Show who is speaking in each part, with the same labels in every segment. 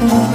Speaker 1: Bugün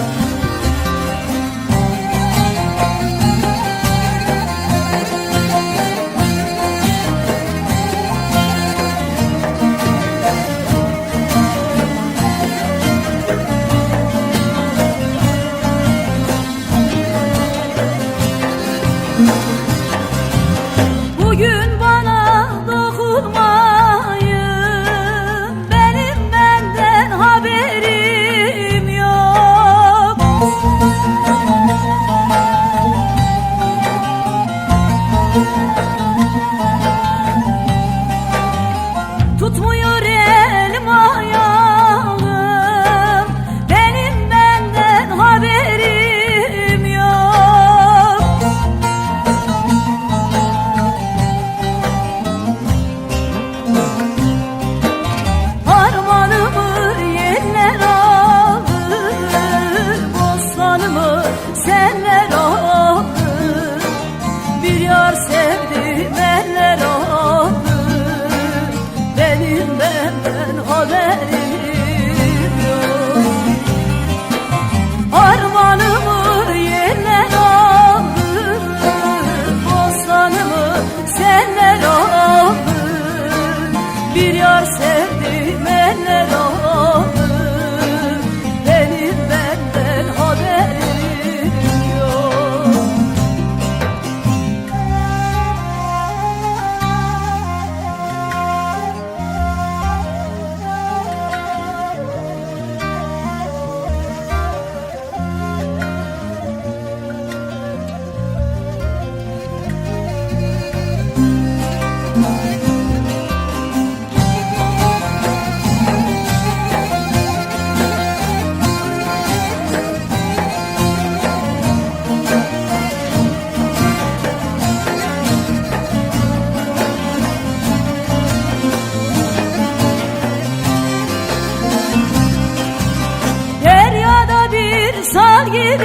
Speaker 1: bir sal gibiyim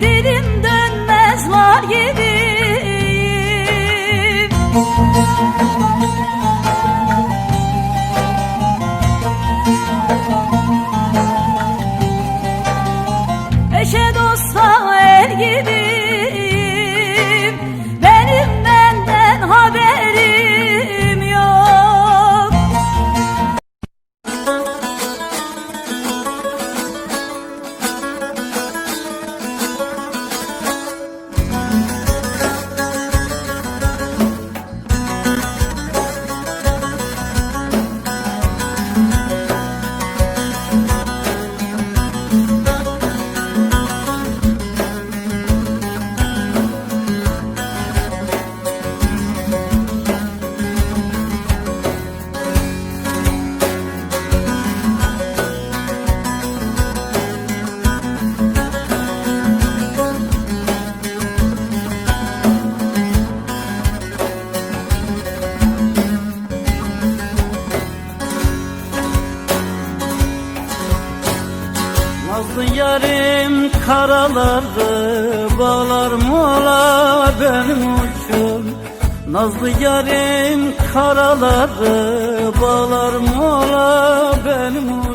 Speaker 1: Dilim dönmez var gibiyim Eşe dosta er gibiyim
Speaker 2: Nazlı yarim karalardı Bağlar mı ola benim uçum Nazlı yarim karalardı Bağlar mı benim uçum